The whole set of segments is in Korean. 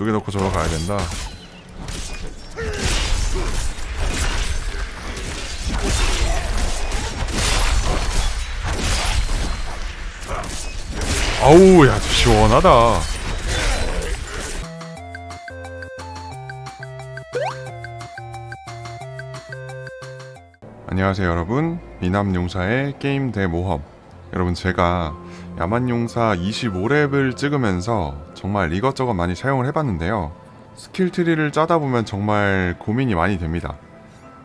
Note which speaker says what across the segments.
Speaker 1: 두 개 넣고 저러 가야 된다. 아우 야 시원하다. 안녕하세요 여러분 미남용사의 게임 대모험 여러분 제가 야만용사 25렙을 찍으면서 정말 이것저것 많이 사용을 해봤는데요. 스킬 트리를 짜다 보면 정말 고민이 많이 됩니다.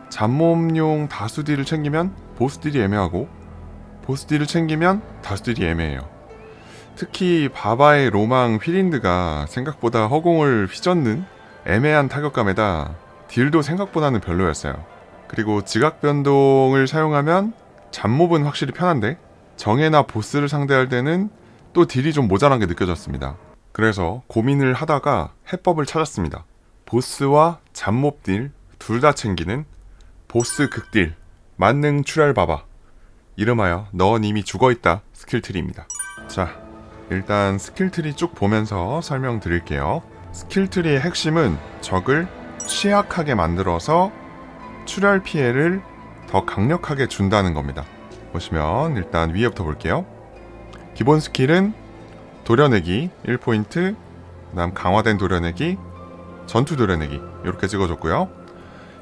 Speaker 1: 잡몸용 다수 딜을 챙기면 보스 딜이 애매하고 보스 딜을 챙기면 다수 딜이 애매해요. 특히 바바의 로망 휘린드가 생각보다 허공을 휘젓는 애매한 타격감에다 딜도 생각보다는 별로였어요. 그리고 지각 변동을 사용하면 잡몹은 확실히 편한데 정예나 보스를 상대할 때는 또 딜이 좀 모자란 게 느껴졌습니다. 그래서 고민을 하다가 해법을 찾았습니다. 보스와 잡몹 딜 둘 다 챙기는 보스 극딜 만능 출혈 바바 이름하여 넌 이미 죽어있다 스킬트리입니다. 자 일단 스킬트리 쭉 보면서 설명드릴게요. 스킬트리의 핵심은 적을 취약하게 만들어서 출혈 피해를 더 강력하게 준다는 겁니다. 보시면 일단 위에부터 볼게요. 기본 스킬은 도려내기 1포인트, 그다음 강화된 도려내기, 전투 도려내기 이렇게 찍어줬고요.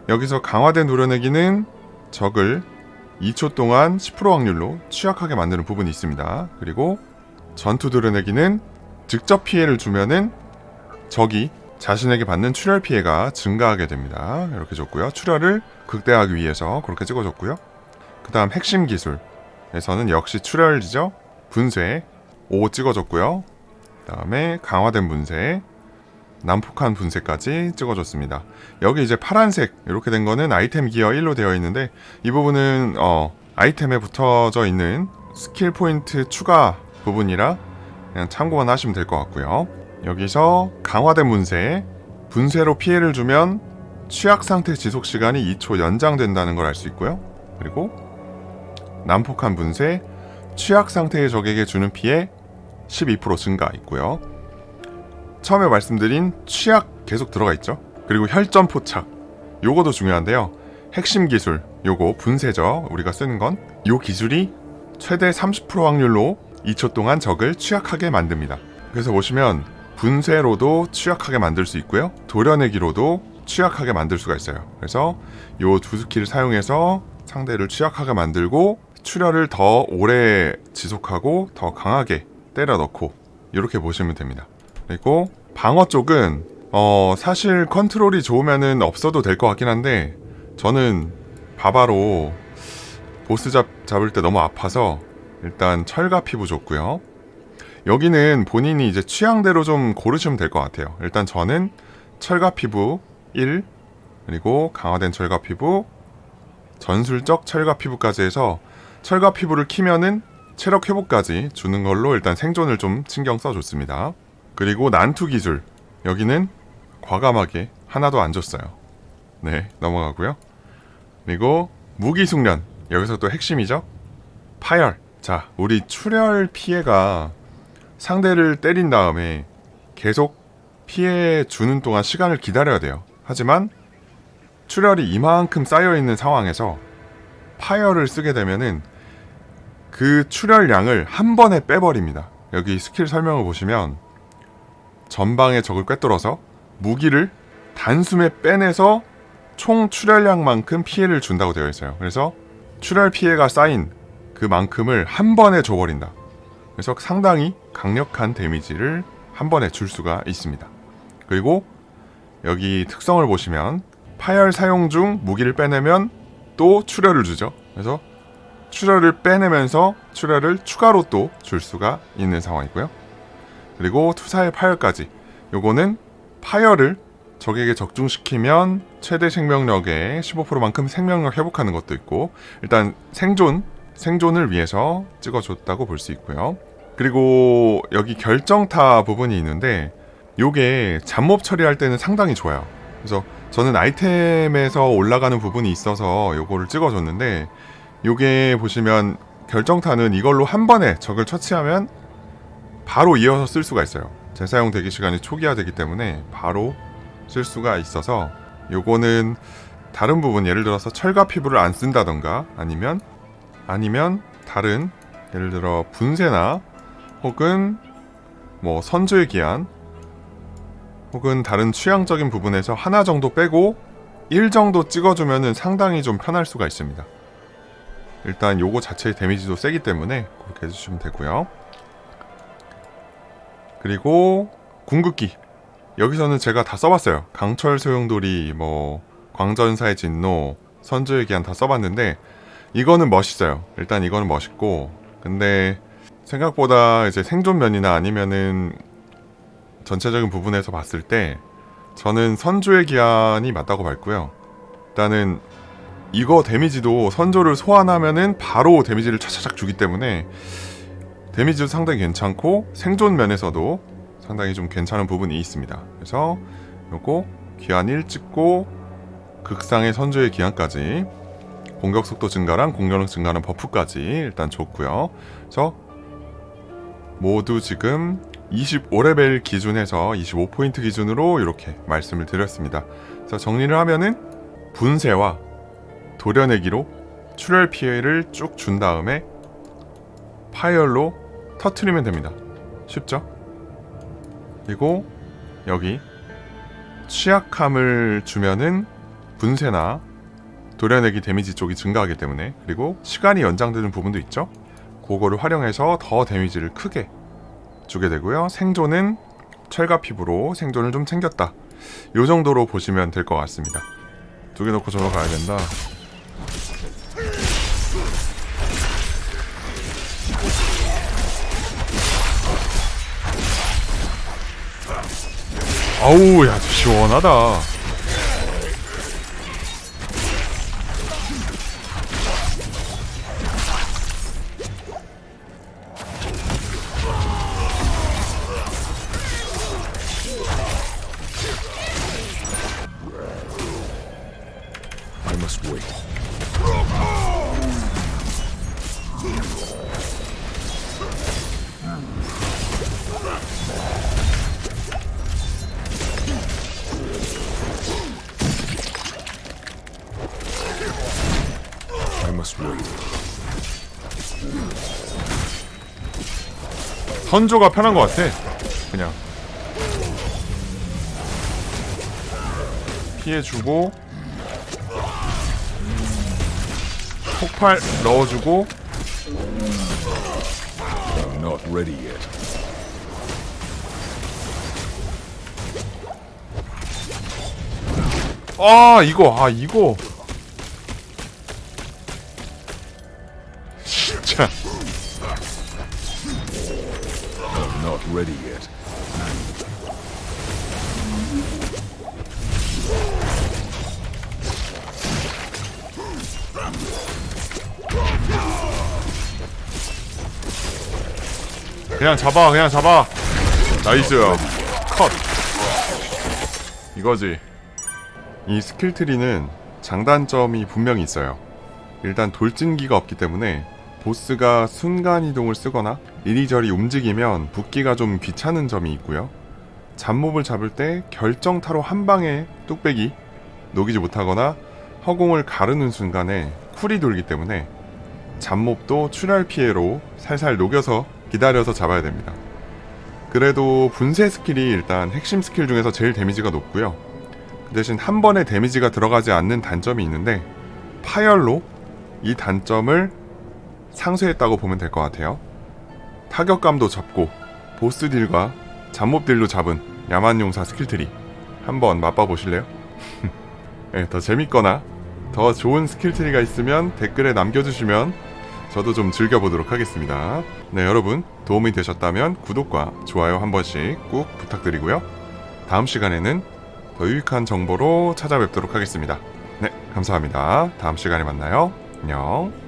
Speaker 1: 여기서 강화된 도려내기는 적을 2초 동안 10% 확률로 취약하게 만드는 부분이 있습니다. 그리고 전투 도려내기는 직접 피해를 주면은 적이 자신에게 받는 출혈 피해가 증가하게 됩니다. 이렇게 줬고요. 출혈을 극대화하기 위해서 그렇게 찍어줬고요. 그 다음 핵심 기술에서는 역시 출혈이죠. 분쇄 5 찍어줬고요. 그 다음에 강화된 분쇄, 난폭한 분쇄까지 찍어줬습니다. 여기 이제 파란색 이렇게 된 거는 아이템 기어 1로 되어 있는데 이 부분은 어, 아이템에 붙어져 있는 스킬 포인트 추가 부분이라 그냥 참고만 하시면 될 것 같고요. 여기서 강화된 분쇄, 분쇄로 피해를 주면 취약 상태 지속 시간이 2초 연장된다는 걸 알 수 있고요. 그리고 난폭한 분쇄, 취약 상태의 적에게 주는 피해 12% 증가 있고요. 처음에 말씀드린 취약 계속 들어가 있죠. 그리고 혈전 포착, 요거도 중요한데요. 핵심 기술, 요거 분쇄죠. 우리가 쓰는 건 요 기술이 최대 30% 확률로 2초 동안 적을 취약하게 만듭니다. 그래서 보시면 분쇄로도 취약하게 만들 수 있고요. 도려내기로도 취약하게 만들 수가 있어요. 그래서 요 두 스킬을 사용해서 상대를 취약하게 만들고 출혈을 더 오래 지속하고 더 강하게 때려 넣고 이렇게 보시면 됩니다. 그리고 방어 쪽은 어 사실 컨트롤이 좋으면은 없어도 될 것 같긴 한데 저는 바바로 보스 잡, 잡을 때 너무 아파서 일단 철가 피부 좋고요. 여기는 본인이 이제 취향대로 좀 고르시면 될 것 같아요. 일단 저는 철가 피부 1 그리고 강화된 철가 피부 전술적 철가 피부까지 해서 철가 피부를 키면은 체력 회복까지 주는 걸로 일단 생존을 좀 신경 써줬습니다. 그리고 난투 기술 여기는 과감하게 하나도 안 줬어요. 네 넘어가고요. 그리고 무기 숙련 여기서 또 핵심이죠. 파열. 자 우리 출혈 피해가 상대를 때린 다음에 계속 피해 주는 동안 시간을 기다려야 돼요. 하지만 출혈이 이만큼 쌓여 있는 상황에서 파열을 쓰게 되면은 그 출혈량을 한 번에 빼버립니다. 여기 스킬 설명을 보시면 전방의 적을 꿰뚫어서 무기를 단숨에 빼내서 총 출혈량만큼 피해를 준다고 되어 있어요. 그래서 출혈 피해가 쌓인 그만큼을 한 번에 줘버린다. 그래서 상당히 강력한 데미지를 한 번에 줄 수가 있습니다. 그리고 여기 특성을 보시면 파열 사용 중 무기를 빼내면 또 출혈을 주죠. 그래서 출혈을 빼내면서 출혈을 추가로 또 줄 수가 있는 상황이고요. 그리고 투사의 파열까지. 요거는 파열을 적에게 적중시키면 최대 생명력의 15%만큼 생명력 회복하는 것도 있고 일단 생존 생존을 위해서 찍어줬다고 볼 수 있고요. 그리고 여기 결정타 부분이 있는데 요게 잡몹 처리할 때는 상당히 좋아요. 그래서 저는 아이템에서 올라가는 부분이 있어서 요거를 찍어줬는데 요게 보시면 결정타는 이걸로 한 번에 적을 처치하면 바로 이어서 쓸 수가 있어요. 재사용 대기 시간이 초기화되기 때문에 바로 쓸 수가 있어서 요거는 다른 부분 예를 들어서 철갑 피부를 안 쓴다던가 아니면 아니면 다른 예를 들어 분쇄나 혹은 뭐 선조의 기한 혹은 다른 취향적인 부분에서 하나 정도 빼고 1 정도 찍어주면은 상당히 좀 편할 수가 있습니다. 일단 요거 자체의 데미지도 세기 때문에 그렇게 해주시면 되고요. 그리고 궁극기 여기서는 제가 다 써봤어요. 강철 소용돌이 뭐 광전사의 진노 선조의 기한 다 써봤는데 이거는 멋있어요. 일단 이거는 멋있고 근데 생각보다 이제 생존면이나 아니면은 전체적인 부분에서 봤을 때 저는 선조의 기한이 맞다고 봤고요. 일단은 이거 데미지도 선조를 소환하면은 바로 데미지를 차차작 주기 때문에 데미지도 상당히 괜찮고 생존 면에서도 상당히 좀 괜찮은 부분이 있습니다. 그래서 요거 기한 1 찍고 극상의 선조의 기한까지 공격 속도 증가랑 공격력 증가하는 버프까지 일단 좋고요. 그래서 모두 지금 25레벨 기준에서 25포인트 기준으로 이렇게 말씀을 드렸습니다. 그래서 정리를 하면은 분쇄와 도려내기로 출혈 피해를 쭉 준 다음에 파이얼로 터트리면 됩니다. 쉽죠? 그리고 여기 취약함을 주면은 분쇄나 도려내기 데미지 쪽이 증가하기 때문에 그리고 시간이 연장되는 부분도 있죠. 그거를 활용해서 더 데미지를 크게 주게 되고요. 생존은 철갑 피부로 생존을 좀 챙겼다. 요 정도로 보시면 될 것 같습니다. 두개 놓고 저로 가야 된다. 아우 야 시원하다. 선조가 편한 것 같아. 그냥 피해주고 폭발 넣어주고
Speaker 2: I'm not ready yet.
Speaker 1: 아 이거 아 이거 진짜
Speaker 2: not ready yet.
Speaker 1: 그냥 잡아 그냥 잡아. 나이스. 컷. 이거지. 이 스킬 트리는 장단점이 분명히 있어요. 일단 돌진기가 없기 때문에 보스가 순간이동을 쓰거나 이리저리 움직이면 붙기가 좀 귀찮은 점이 있고요 잡몹을 잡을 때 결정타로 한 방에 뚝배기 녹이지 못하거나 허공을 가르는 순간에 쿨이 돌기 때문에 잡몹도 출혈 피해로 살살 녹여서 기다려서 잡아야 됩니다. 그래도 분쇄 스킬이 일단 핵심 스킬 중에서 제일 데미지가 높고요. 그 대신 한 번에 데미지가 들어가지 않는 단점이 있는데 파열로 이 단점을 상쇄했다고 보면 될 것 같아요. 타격감도 잡고 보스 딜과 잡몹 딜로 잡은 야만용사 스킬트리 한번 맛봐 보실래요? 네, 더 재밌거나 더 좋은 스킬트리가 있으면 댓글에 남겨주시면 저도 좀 즐겨보도록 하겠습니다. 네, 여러분 도움이 되셨다면 구독과 좋아요 한 번씩 꾹 부탁드리고요. 다음 시간에는 더 유익한 정보로 찾아뵙도록 하겠습니다. 네, 감사합니다. 다음 시간에 만나요. 안녕.